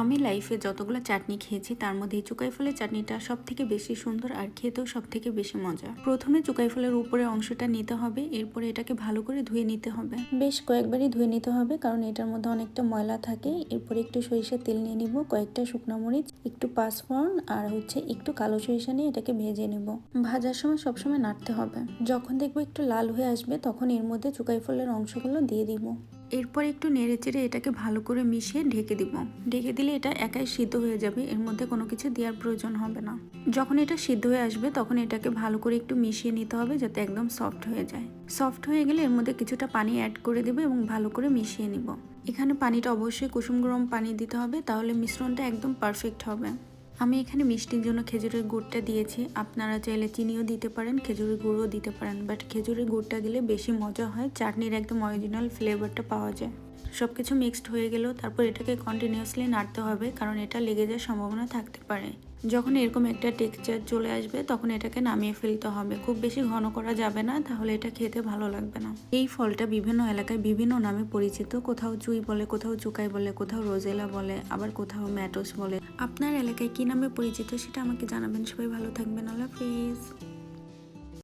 আমি লাইফে যতগুলো চাটনি খেয়েছি, তার মধ্যে চুকাই ফলের চাটনিটা সব থেকে বেশি সুন্দর আর খেতেও সব থেকে বেশি মজা। প্রথমে চুকাই ফলের উপরে অংশটা নিতে হবে, এরপরে এটাকে ভালো করে ধুয়ে নিতে হবে। বেশ কয়েকবারই ধুয়ে নিতে হবে, কারণ এটার মধ্যে অনেকটা ময়লা থাকে। এরপরে একটু সরিষার তেল নিয়ে নিব, কয়েকটা শুকনো মরিচ, একটু পাঁচফোড়ন আর হচ্ছে একটু কালো সরিষা নিয়ে এটাকে ভেজে নেব। ভাজার সময় সবসময় নাড়তে হবে। যখন দেখব একটু লাল হয়ে আসবে, তখন এর মধ্যে চুকাই ফলের অংশগুলো দিয়ে দিব। এরপর একটু নেড়ে চেড়ে এটাকে ভালো করে মিশিয়ে ঢেকে দিব। ঢেকে দিলে এটা একাই সিদ্ধ হয়ে যাবে, এর মধ্যে কোনো কিছু দেওয়ার প্রয়োজন হবে না। যখন এটা সিদ্ধ হয়ে আসবে, তখন এটাকে ভালো করে একটু মিশিয়ে নিতে হবে যাতে একদম সফট হয়ে যায়। সফট হয়ে গেলে এর মধ্যে কিছুটা পানি অ্যাড করে দেবে এবং ভালো করে মিশিয়ে নিব। এখানে পানিটা অবশ্যই কুসুম গরম পানি দিতে হবে, তাহলে মিশ্রণটা একদম পারফেক্ট হবে। আমি এখানে মিষ্টির জন্য খেজুরের গুড়টা দিয়েছি। আপনারা চাইলে চিনিও দিতে পারেন, খেজুরের গুঁড়ও দিতে পারেন। বাট খেজুরের গুড়টা দিলে বেশি মজা হয়, চাটনির একদম অরিজিনাল ফ্লেভারটা পাওয়া যায়। সব কিছু মিক্সড হয়ে গেল, তারপর এটাকে কন্টিনিউয়াসলি নাড়তে হবে, কারণ এটা লেগে যাওয়ার সম্ভাবনা থাকতে পারে। যখন এরকম একটা টেক্সচার চলে আসবে, তখন এটাকে নামিয়ে ফেলতে হবে। খুব বেশি ঘন করা যাবে না, তাহলে এটা খেতে ভালো লাগবে না। এই ফলটা বিভিন্ন এলাকায় বিভিন্ন নামে পরিচিত। কোথাও চুই বলে, কোথাও চুকাই বলে, কোথাও রোজেলা বলে, আবার কোথাও ম্যাটোস বলে। আপনার এলাকায় কি নামে পরিচিত সেটা আমাকে জানাবেন। সবাই ভালো থাকবেন। আল্লাহ হাফিজ।